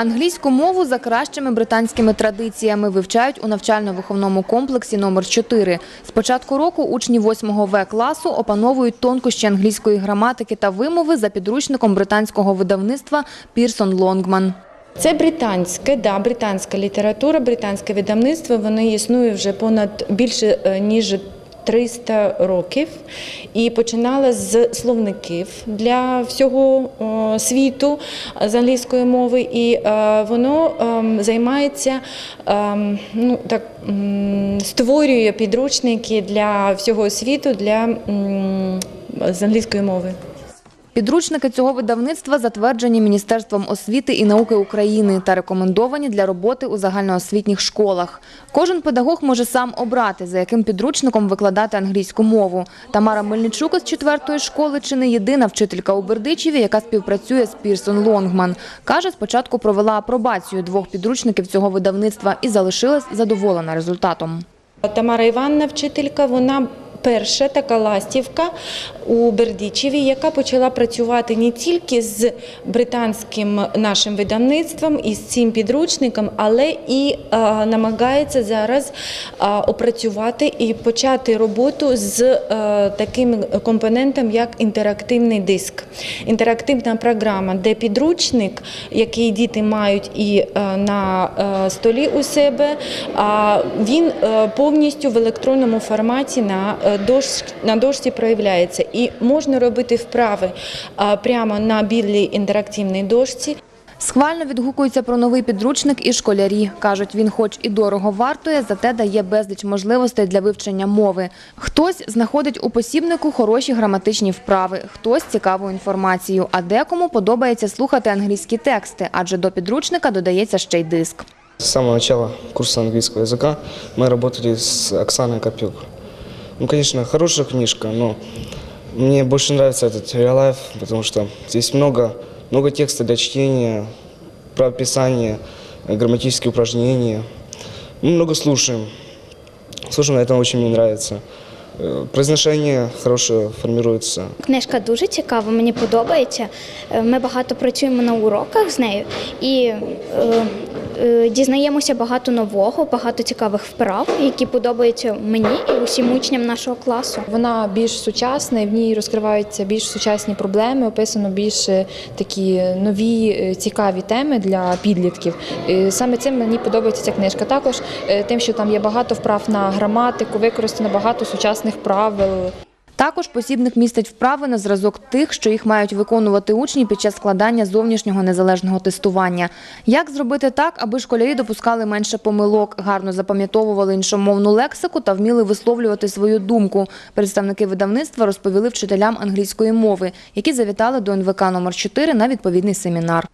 Англійську мову за кращими британськими традиціями вивчають у навчально-виховному комплексі номер 4 З початку року учні 8 В класу опановують тонкощі англійської граматики та вимови за підручником британського видавництва Пірсон Лонгман. Це британське, да, британська література, британське видавництво. Воно існує вже понад більше е, ніж 300 років і починала з словників для всього світу з англійської мови, і е, воно ем, займається ем, ну так створює підручники для всього світу для з англійської мови. Підручники цього видавництва затверджені Міністерством освіти і науки України та рекомендовані для роботи у загальноосвітніх школах. Кожен педагог може сам обрати, за яким підручником викладати англійську мову. Тамара Мельничук із четвертої школи чи не єдина вчителька у Бердичеві, яка співпрацює з Пірсон Лонгман. Каже, спочатку провела апробацію двох підручників цього видавництва і залишилась задоволена результатом. Тамара Іванна, вчителька, вона перша така ластівка у Бердичеві, яка почала працювати не тільки з британським нашим видавництвом і з цим підручником, але і е, намагається зараз е, опрацювати і почати роботу з е, таким компонентом, як інтерактивний диск. Інтерактивна програма, де підручник, який діти мають і е, на е, столі у себе, а він е, повністю в електронному форматі на дошці, на дошці проявляється. І можна робити вправи прямо на білій інтерактивній дошці. Схвально відгукуються про новий підручник і школярі. Кажуть, він хоч і дорого вартує, зате дає безліч можливостей для вивчення мови. Хтось знаходить у посібнику хороші граматичні вправи, хтось цікаву інформацію, а декому подобається слухати англійські тексти, адже до підручника додається ще й диск. С самого начала курса английского языка мы работали с Оксаной Копюк. Ну, конечно, хорошая книжка, но мне больше нравится этот Real Life, потому что здесь много, много текста для чтения, правописания, э, грамматические упражнения. Мы много слушаем. Слушаем, это очень мне нравится. Э, Произношение хорошее формируется. Книжка дуже цікава, мені подобається. Е, Ми багато працюємо на уроках з нею і е, е, дізнаємося багато нового, багато цікавих вправ, які подобаються мені і усім учням нашого класу. Вона більш сучасна, і в ній розкриваються більш сучасні проблеми, описано більш е, такі нові е, цікаві теми для підлітків. Е, Саме цим мені подобається ця книжка. Також е, тим, що там є багато вправ на граматику, використано багато сучасних правил. Також посібник містить вправи на зразок тих, що їх мають виконувати учні під час складання зовнішнього незалежного тестування. Як зробити так, аби школярі допускали менше помилок, гарно запам'ятовували іншомовну лексику та вміли висловлювати свою думку. Представники видавництва розповіли вчителям англійської мови, які завітали до НВК номер 4 на відповідний семінар.